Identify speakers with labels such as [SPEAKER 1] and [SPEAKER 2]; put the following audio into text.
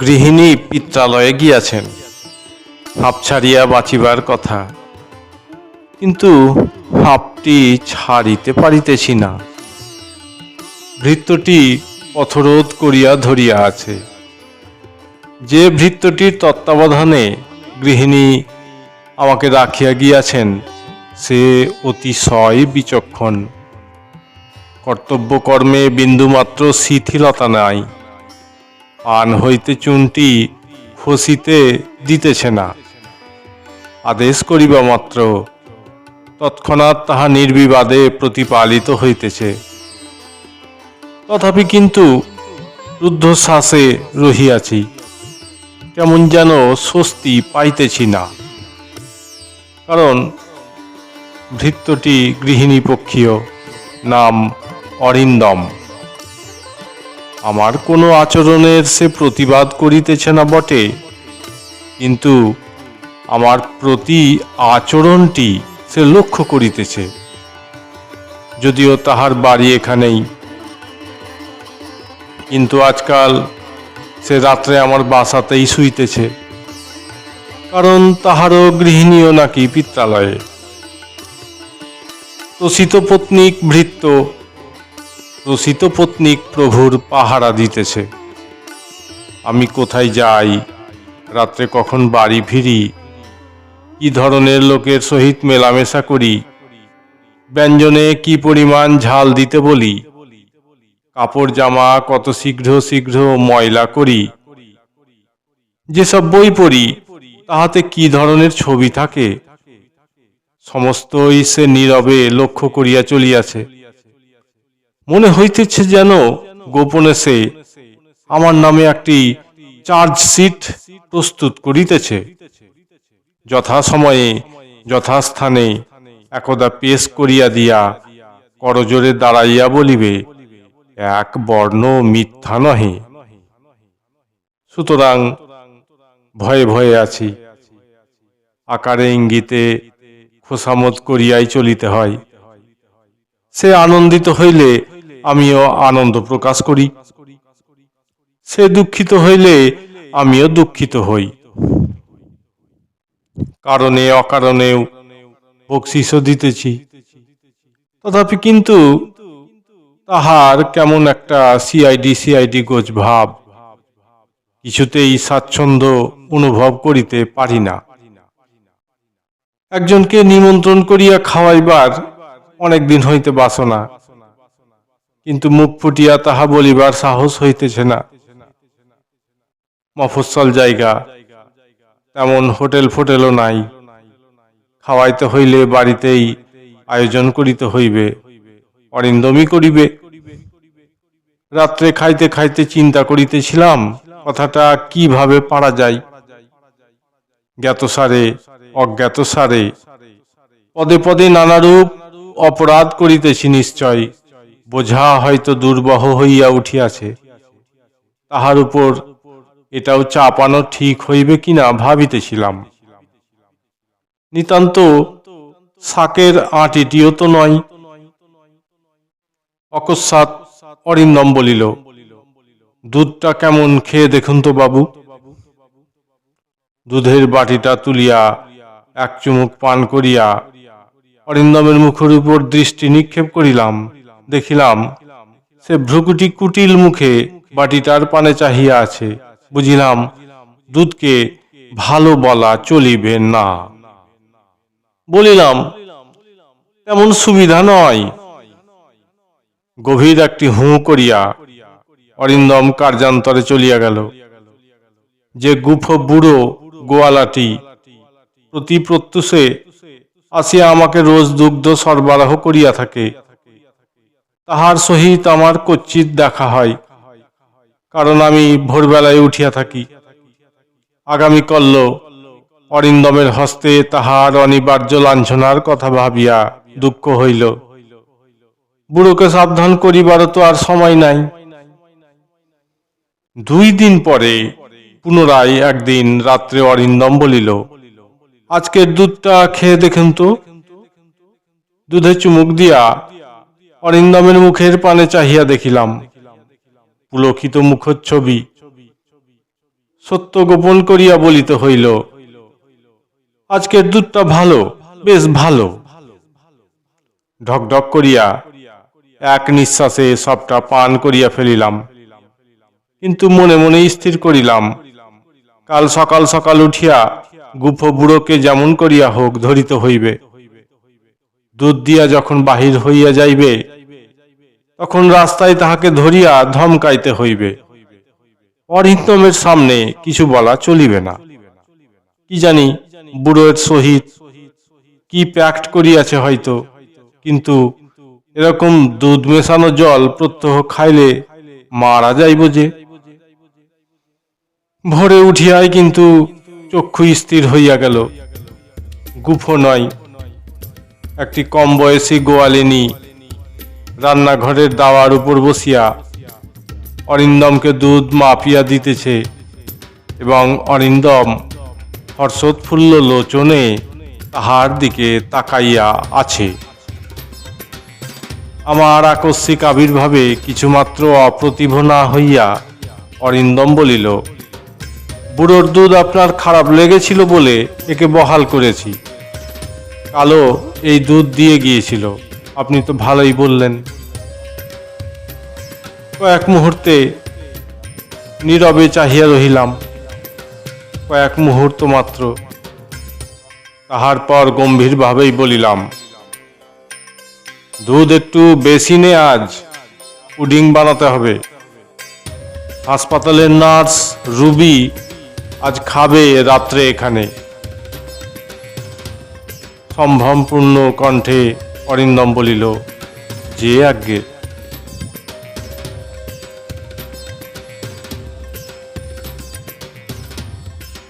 [SPEAKER 1] গৃহিণী পিত্রালয়ে গিয়াছেন। হাঁপ ছাড়িয়া বাঁচিবার কথা। কিন্তু হাঁপটি ছাড়িতে পারিতেছি না। ভৃত্যটি পথরোধ করিয়া ধরিয়া আছে। যে ভৃত্যটির তত্ত্বাবধানে গৃহিণী আমাকে রাখিয়া গিয়াছেন, সে অতিশয় বিচক্ষণ। কর্তব্যকর্মে বিন্দুমাত্র শিথিলতা নাই। পান হইতে চুনটি খসিতে দিতেছে না। আদেশ করিবা মাত্র, তৎক্ষণাৎ তাহা নির্বিবাদে প্রতিপালিত হইতেছে। তথাপি কিন্তু রুদ্ধশ্বাসে রহিয়াছি, কেমন যেন স্বস্তি পাইতেছি না। কারণ ভৃত্যটি গৃহিণী পক্ষীয় নাম অরিন্দম। আমার কোনো আচরণের সে প্রতিবাদ করিতেছে না বটে। কিন্তু আমার প্রতি আচরণটি সে লক্ষ্য করিতেছে। যদিও তাহার বাড়ি এখানেই। কিন্তু আজকাল সে রাত্রে আমার বাসাতেই শুইতেছে। কারণ তাহারও গৃহিণীও নাকি পিত্রালয়ে। প্রসিত পত্নীক ভৃত্য প্রসিত পত্নীক প্রভুর পাহারা দিতেছে। আমি কোথায় যাই, রাত্রে কখন বাড়ি ফিরি, কি ধরনের লোকের সহিত মেলামেশা করি, ব্যঞ্জনে কি পরিমাণ ঝাল দিতে বলি, কাপড় জামা কত শীঘ্র শীঘ্র ময়লা করি, যেসব বই পড়ি, তাহাতে কি ধরনের ছবি থাকে, সমস্তই সে নীরবে লক্ষ্য করিয়া চলিয়াছে। মনে হইতেছে যেন গোপনে সে আমার নামে একটি চার্জ চার্জশিট প্রস্তুত করিতেছে। যথাসময়ে, যথাস্থানে একদা পেশ করিয়া দিয়া করজোরে দাঁড়াইয়া বলিবে, এক বর্ণ মিথ্যা নহে। সুতরাং ভয়ে ভয়ে আছি। আকারে ইঙ্গিতে খোসামত করিয়াই চলিতে হয়। সে আনন্দিত হইলে আমিও আনন্দ প্রকাশ করি। সে দুঃখিত হইলে আমিও দুঃখিত হই। কারণে, অকারণেও বকশিসও দিতেছি। তথাপি কিন্তু তাহার কেমন একটা সিআইডি সিআইডি গোজ ভাব, কিছুতেই স্বাচ্ছন্দ্য অনুভব করিতে পারি না। একজনকে নিমন্ত্রণ করিয়া খাওয়াইবার অনেকদিন হইতে বাসনা কিন্তু মুখ ফুটিয়া তাহা বলিবার সাহস হইতেছে না। মফস্বল জায়গা, তেমন হোটেল ফোটেলও নাই। খাওয়াইতে হইলে বাড়িতেই আয়োজন করিতে হইবে, অরিন্দমই করিবে। রাত্রে খাইতে খাইতে চিন্তা করিতেছিলাম, কথাটা কীভাবে পারা যায়? জ্ঞাত সারে জ্ঞাতসারে অজ্ঞাতসারে পদে পদে নানারূপ অপরাধ করিতেছি নিশ্চয়। বোঝা হয়তো দুর্বহ হইয়া উঠিয়াছে। তাহার উপর এটাও চাপানো ঠিক হইবে কিনা ভাবিতেছিলাম। নিতান্ত শাকের আটিটিও তো নয়। অকস্মাৎ অরিন্দম বলিল, দুধটা কেমন খেয়ে দেখুন তো বাবু। দুধের বাটিটা তুলিয়া এক চুমুক পান করিয়া অরিন্দমের মুখের উপর দৃষ্টি নিক্ষেপ করিলাম। দেখিলাম, সে ভ্রুকুটি কুটিল মুখে বাটিটার পানে চাহিয়া আছে। বুঝিলাম, দুধকে ভালো বলা চলিবে না। বলিলাম, তেমন সুবিধা নয়। গভীর একটি হুঁ করিয়া অরিন্দম কার্যান্তরে চলিয়া গেল। যে গুফ বুড়ো গোয়ালাটি প্রতি প্রত্যুষে আসিয়া আমাকে রোজ দুগ্ধ সরবরাহ করিয়া থাকে তাহার সহিত আমার কচ্ছিত দেখা হয়, কারণ আমি ভোরবেলায় উঠিয়া থাকি। আগামী কল্ল অরিন্দমের হস্তে তাহার অনিবার্য লাঞ্ছনার কথা ভাবিয়া দুঃখ হইল। বুড়োকে সাবধান করিবারও তো আর সময় নাই। দুই দিন পরে পুনরায় একদিন রাত্রে অরিন্দম বলিল, আজকের দুধটা খেয়ে দেখুন তো। দুধে চুমুক দিয়া অরিন্দমের মুখের পানে চাহিয়া দেখিলাম। পুলকিত মুখচ্ছবি। সত্য গোপন করিয়া বলিতে হইল, আজকের দুধটা ভালো, বেশ ভালো। ঢকঢক করিয়া এক নিঃশ্বাসে সবটা পান করিয়া ফেলিলাম। কিন্তু মনে মনে স্থির করিলাম, কাল সকাল সকাল উঠিয়া গুফ বুড়োকে যেমন করিয়া হোক ধরিতে হইবে। দুধ দিয়া যখন বাহির হইয়া যাইবে, তখন রাস্তায় তাহাকে ধরিয়া ধমকাইতে হইবে। অরিন্দমের সামনে কিছু বলা চলিবে না। কি জানি, বুড়োর সহিত কি প্যাক্ট করিয়াছে হয়তো, কিন্তু এরকম দুধ মেশানো জল প্রত্যহ খাইলে মারা যাইব যে। ভোরে উঠিয়াই কিন্তু চক্ষু স্থির হইয়া গেল। গুফো নয় একটি কম বয়সী গোয়ালিনী রান্নাঘরের দাওয়ার উপর বসিয়া অরিন্দমকে দুধ মাপিয়া দিতেছে এবং অরিন্দম হর্ষোৎফুল্ল লোচনে তাহার দিকে তাকাইয়া আছে। আমার আকস্মিক আবির্ভাবে কিছুমাত্র অপ্রতিভ না হইয়া অরিন্দম বলিল, বুড়োর দুধ আপনার খারাপ লেগেছিল বলে একে বহাল করেছি। কালো এই দুধ দিয়ে গিয়েছিল। আপনি তো ভালোই বললেন। কয়েক মুহূর্তে নীরবে চাহিয়া রহিলাম। কয়েক মুহূর্ত মাত্র তাহার পর গম্ভীরভাবেই বলিলাম, দুধ একটু বেশি নে আজ, পুডিং বানাতে হবে। হাসপাতালের নার্স রুবি আজ খাবে রাত্রে এখানে। সম্ভ্রমপূর্ণ কণ্ঠে অরিন্দম বলিল যে আজ্ঞে